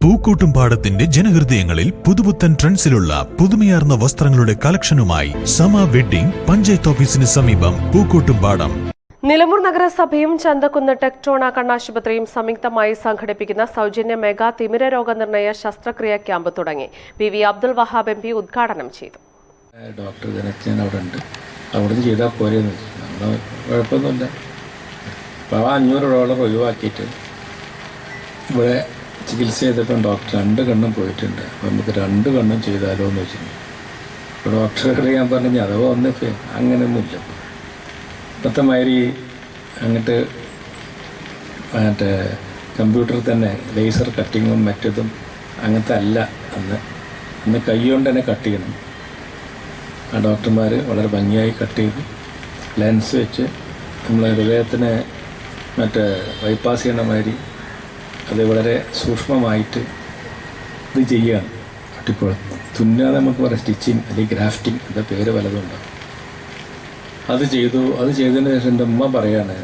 പൂക്കോട്ടുംപാടത്തിന്റെ ജനഹൃദയങ്ങളിൽ പുതുപുത്തൻ ട്രെൻഡ്സിലുള്ള പുതുമയാർന്ന വസ്ത്രങ്ങളുടെ കളക്ഷനുമായി സമ വെഡ്ഡിംഗ് പഞ്ചായത്ത് ഓഫീസിന് സമീപം പൂക്കൂട്ടും പാടം. നിലമ്പൂർ നഗരസഭയും ചന്തക്കുന്ന് ടെക്ട്രോണ കണ്ണാശുപത്രിയും സംയുക്തമായി സംഘടിപ്പിക്കുന്ന സൗജന്യ മെഗാ തിമിര രോഗനിർണയ ശസ്ത്രക്രിയ ക്യാമ്പ് തുടങ്ങി. P V Abdul Wahab M P ഉദ്ഘാടനം ചെയ്തു. ഡോക്ടർ ജനത്തിൻ അവിടെ ഉണ്ട് അവിടെ നിന്ന് ചെയ്താൽ പോരെയെന്ന് വെച്ചു നമ്മൾ കുഴപ്പമൊന്നുമില്ല. അപ്പോൾ ആ അഞ്ഞൂറ് ഡോളർ ഒഴിവാക്കിയിട്ട് ഇവിടെ ചികിത്സ ചെയ്തപ്പം ഡോക്ടർ രണ്ട് കണ്ണും പോയിട്ടുണ്ട്. അപ്പം നമുക്ക് രണ്ട് കണ്ണും ചെയ്താലോ എന്ന് വെച്ചിട്ടുണ്ട് അപ്പോൾ ഡോക്ടറോട് ഞാൻ പറഞ്ഞു അഥവാ ഒന്നിപ്പോൾ അങ്ങനെയൊന്നുമില്ല. ഇപ്പോഴത്തെ മാതിരി അങ്ങോട്ട് മറ്റേ കമ്പ്യൂട്ടറിൽ തന്നെ ലേസർ കട്ടിങ്ങും മറ്റതും അങ്ങനത്തെ അല്ല അന്ന്. അന്ന് കൈ കൊണ്ട് തന്നെ കട്ട് ചെയ്യണം. ആ ഡോക്ടർമാർ വളരെ ഭംഗിയായി കട്ട് ചെയ്ത്. ലെൻസ് വെച്ച് നമ്മളെ ഹൃദയത്തിനെ മറ്റേ ബൈപ്പാസ് ചെയ്യണ മാതിരി അത് വളരെ സൂക്ഷ്മമായിട്ട് ഇത് ചെയ്യുകയാണ് പട്ടിപ്പോൾ തുന്നാതെ നമുക്ക് പറയാം സ്റ്റിച്ചിങ് അല്ലെങ്കിൽ ഗ്രാഫ്റ്റിംഗ് എന്റെ പേര് പലതും ഉണ്ടാകും. അത് ചെയ്തു അത് ചെയ്തതിന് ശേഷം എന്റെ ഉമ്മ പറയാണ്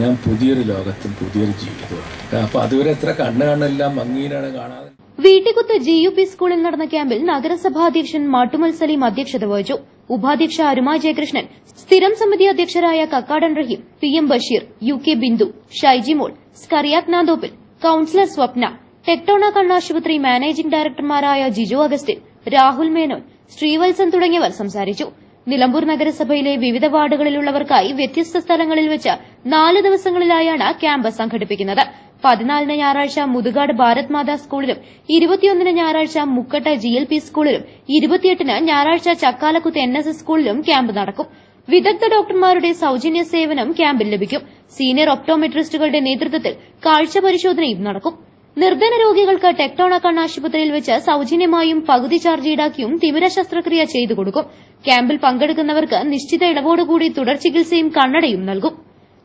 ഞാൻ പുതിയൊരു ലോകത്തും പുതിയൊരു ജീവിതമാണ് അപ്പോൾ അതുവരെ എത്ര കണ്ണ് കണ്ണെല്ലാം ഭംഗിയിലാണ് കാണാതെ. വീട്ടിക്കുത്ത് ജി യു പി സ്കൂളിൽ നടന്ന ക്യാമ്പിൽ നഗരസഭാ അധ്യക്ഷൻ മാട്ടുമൽ സലീം അധ്യക്ഷത വഹിച്ചു. ഉപാധ്യക്ഷ അരുമ ജയകൃഷ്ണൻ സ്ഥിരം സമിതി അധ്യക്ഷരായ Kakkadan Rahim P M Basheer U K Bindu Shaijimol സ്കറിയാക് Nanthoppil councillor Swapna ടെക്ടോണ കണ്ണാശുപത്രി മാനേജിംഗ് ഡയറക്ടർമാരായ ജിജു അഗസ്റ്റിൻ രാഹുൽ മേനോൻ ശ്രീവത്സൻ തുടങ്ങിയവർ സംസാരിച്ചു. നിലമ്പൂർ നഗരസഭയിലെ വിവിധ വാർഡുകളിലുള്ളവർക്കായി വ്യത്യസ്ത സ്ഥലങ്ങളിൽ വെച്ച് നാല് ദിവസങ്ങളിലായാണ് ക്യാമ്പ് സംഘടിപ്പിക്കുന്നത്. പതിനാലിന് ഞായറാഴ്ച മുതുകാട് ഭാരത് മാതാ സ്കൂളിലും ഇരുപത്തിയൊന്നിന് ഞായറാഴ്ച മുക്കട്ട ജി എൽ പി സ്കൂളിലും ഇരുപത്തിയെട്ടിന് ഞായറാഴ്ച ചക്കാലക്കുത്ത് എൻ എസ് എസ് സ്കൂളിലും ക്യാമ്പ് നടക്കും. വിദഗ്ധ ഡോക്ടർമാരുടെ സൌജന്യ സേവനം ക്യാമ്പിൽ ലഭിക്കും. സീനിയർ ഒപ്റ്റോമെട്രിസ്റ്റുകളുടെ നേതൃത്വത്തിൽ കാഴ്ച പരിശോധനയും നടക്കും. നിർധന രോഗികൾക്ക് ടെക്ടോണ കണ്ണാശുപത്രിയിൽ വെച്ച് സൌജന്യമായും പകുതി ചാർജ് ഈടാക്കിയും തിമിര ശസ്ത്രക്രിയ ചെയ്തു കൊടുക്കും. ക്യാമ്പിൽ പങ്കെടുക്കുന്നവർക്ക് നിശ്ചിത ഇളവോടുകൂടി തുടർ ചികിത്സയും കണ്ണടയും നൽകും.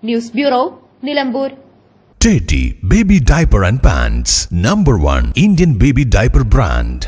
News bureau Nilambur. Teddy Baby Diaper and Pants. Number One Indian Baby Diaper Brand.